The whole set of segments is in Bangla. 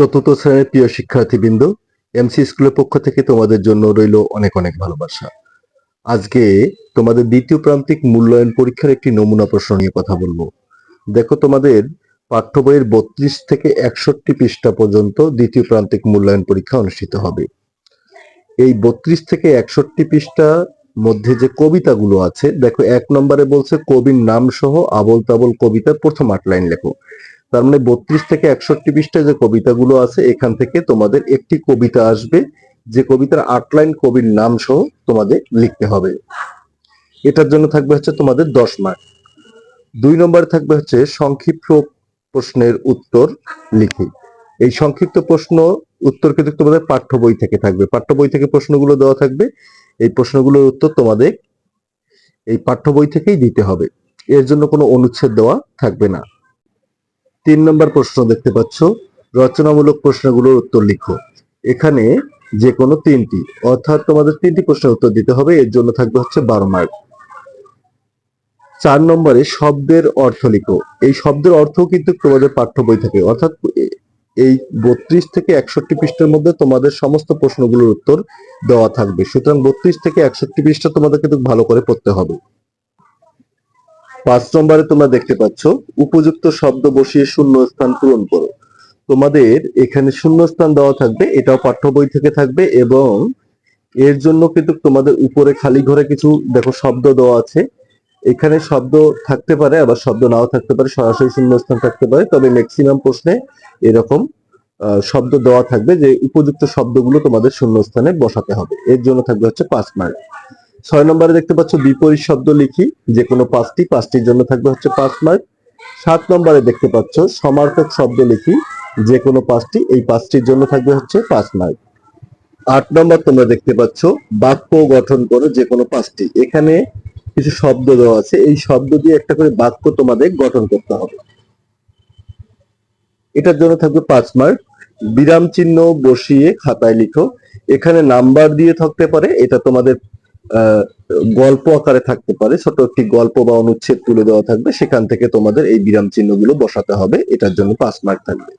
চতুর্থ শ্রেণির প্রিয় শিক্ষার্থীবৃন্দ এমসি স্কুলের পক্ষ থেকে তোমাদের জন্য রইল অনেক অনেক ভালোবাসা। আজকে তোমাদের দ্বিতীয় প্রান্তিক মূল্যায়ন পরীক্ষার একটি নমুনা প্রশ্ন নিয়ে কথা বলব। দেখো তোমাদের পাঠ্য বইয়ের বত্রিশ থেকে একষট্টি পৃষ্ঠা পর্যন্ত দ্বিতীয় প্রান্তিক মূল্যায়ন পরীক্ষা অনুষ্ঠিত হবে। এই বত্রিশ থেকে একষট্টি পৃষ্ঠা মধ্যে যে কবিতাগুলো আছে, দেখো এক নম্বরে বলছে কবির নাম সহ আবল তাবল কবিতার প্রথম আট লাইন লেখো। তার মানে বত্রিশ থেকে একষট্টি পৃষ্ঠায় যে কবিতাগুলো আছে, এখান থেকে তোমাদের একটি কবিতা আসবে। যে কবিতার আটলাইন কবির নাম সহ তোমাদের লিখতে হবে। এটার জন্য থাকবে হচ্ছে তোমাদের দশ মার্ক দুই নম্বরে থাকবে হচ্ছে সংক্ষিপ্ত প্রশ্নের উত্তর লিখি। এই সংক্ষিপ্ত প্রশ্ন উত্তর কিন্তু তোমাদের পাঠ্য বই থেকে থাকবে। পাঠ্য বই থেকে প্রশ্নগুলো দেওয়া থাকবে। এই প্রশ্নগুলোর উত্তর তোমাদের এই পাঠ্য বই থেকেই দিতে হবে। এর জন্য কোনো অনুচ্ছেদ দেওয়া থাকবে না। তিন নম্বর প্রশ্ন দেখতে পাচ্ছ। রচনামূলক প্রশ্নগুলোর উত্তর লিখো। এখানে যে কোনো তিনটি, অর্থাৎ তোমাদের তিনটি প্রশ্নের উত্তর দিতে হবে, এর জন্য থাকবে হচ্ছে বারো মার্ক। চার নম্বরে শব্দের অর্থ লিখো। এই শব্দের অর্থ কিন্তু তোমাদের পাঠ্য বই থাকে, অর্থাৎ এই বত্রিশ থেকে একষট্টি পৃষ্ঠার মধ্যে তোমাদের সমস্ত প্রশ্নগুলোর উত্তর দেওয়া থাকবে। সুতরাং বত্রিশ থেকে একষট্টি পৃষ্ঠা তোমাদের কিন্তু ভালো করে পড়তে হবে। পাঁচ নম্বরে তোমরা দেখতে পাচ্ছ, উপযুক্ত শব্দ বসিয়ে শূন্য স্থান পূরণ করো। তোমাদের এখানে শূন্য স্থান দেওয়া থাকবে, এটাও পাঠ্য বই থেকে থাকবে এবং এর জন্য কিন্তু তোমাদের উপরে খালি ঘরে কিছু, দেখো শব্দ দেওয়া আছে। এখানে শব্দ থাকতে পারে, আবার শব্দ নাও থাকতে পারে, সরাসরি শূন্য স্থান থাকতে পারে, তবে ম্যাক্সিমাম প্রশ্নে এরকম শব্দ দেওয়া থাকবে যে উপযুক্ত শব্দগুলো তোমাদের শূন্য স্থানে বসাতে হবে। এর জন্য থাকবে হচ্ছে পাঁচ মার্ক ছয় নম্বরে দেখতে পাচ্ছ বিপরীত শব্দ লিখি যে কোনো পাঁচটি, পাঁচটির জন্য থাকবে হচ্ছে পাঁচ মার্ক সাত নম্বরে দেখতে পাচ্ছ সমার্থক শব্দ লিখি যে কোনো পাঁচটি, এই পাঁচটির জন্য থাকবে হচ্ছে পাঁচ মার্ক আট নম্বর তোমরা দেখতে পাচ্ছ বাক্য গঠন করো যে কোনো পাঁচটি। এখানে কিছু শব্দ দেওয়া আছে, এই শব্দ দিয়ে একটা করে বাক্য তোমাদের গঠন করতে হবে। এটার জন্য থাকবে পাঁচ মার্ক বিরাম চিহ্ন বসিয়ে খাতায় লিখো। এখানে নাম্বার দিয়ে থাকতে পারে, এটা তোমাদের গল্প আকারে থাকতে পারে। ছোট একটি গল্প বা অনুচ্ছেদ তুলে দেওয়া থাকবে। সেখান থেকে তোমাদের এই বিরাম চিহ্নগুলো বসাতে হবে। এটার জন্য পাঁচ মার্ক থাকবে।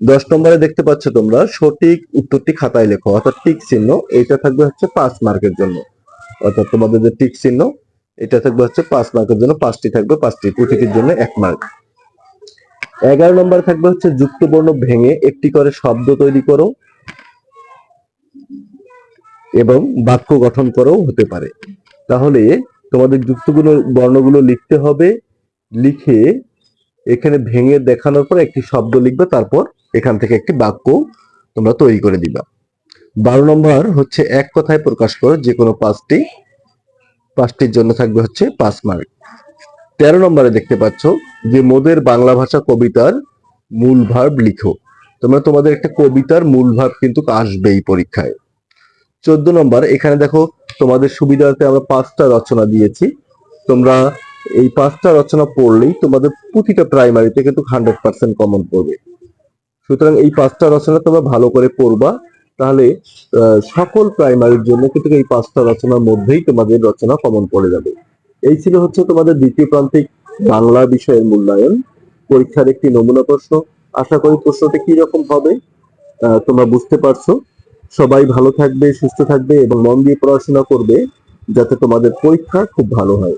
দশ নম্বরে দেখতে পাচ্ছ তোমরা, সঠিক উত্তরটি খাতায় লেখো। অর্থাৎ টিক চিহ্ন এটা থাকবে হচ্ছে পাঁচ মার্কের জন্য। অর্থাৎ তোমাদের যে টিক চিহ্ন, এটা থাকবে হচ্ছে পাঁচ মার্কের জন্য। পাঁচটি থাকবে, পাঁচটি প্রতিটির জন্য এক মার্ক এগারো নম্বরে থাকবে হচ্ছে যুক্ত বর্ণ ভেঙে একটি করে শব্দ তৈরি করো। এবং বাক্য গঠন করেও হতে পারে। তাহলে তোমাদের যুক্তগুলো, বর্ণগুলো লিখতে হবে। লিখে এখানে ভেঙে দেখানোর পর একটি শব্দ লিখবে, তারপর এখান থেকে একটি বাক্য তোমরা তৈরি করে দিবা। বারো নম্বর হচ্ছে এক কথায় প্রকাশ করো, যে কোনো পাঁচটি, পাঁচটির জন্য থাকবে হচ্ছে পাঁচ মার্ক। তেরো নম্বরে দেখতে পাচ্ছ যে মোদের বাংলা ভাষা কবিতার মূল ভার্ব লিখো। তোমরা তোমাদের একটা কবিতার মূল ভার্ব কিন্তু আসবেই পরীক্ষায়। চোদ্দ নম্বর, এখানে দেখো তোমাদের সুবিধার্থে আমরা পাঁচটা রচনা দিয়েছি। তোমরা এই পাঁচটা রচনা পড়লেই তোমাদের প্রতিটা প্রাইমারিতে কিন্তু হান্ড্রেড পার্সেন্ট কমন পড়বে সুতরাং এই পাঁচটা রচনা তোমরা ভালো করে পড়বা, তাহলে সকল প্রাইমারির জন্য কিন্তু এই পাঁচটা রচনার মধ্যেই তোমাদের রচনা কমন পড়ে যাবে। এই ছিল হচ্ছে তোমাদের দ্বিতীয় প্রান্তিক বাংলা বিষয়ের মূল্যায়ন। পরীক্ষার একটি নমুনা প্রশ্ন। আশা করি প্রশ্নটি কি রকম হবে তোমরা বুঝতে পারছ। সবাই ভালো থাকবে, সুস্থ থাকবে এবং মন দিয়ে পড়াশোনা করবে যাতে তোমাদের পরীক্ষা খুব ভালো হয়।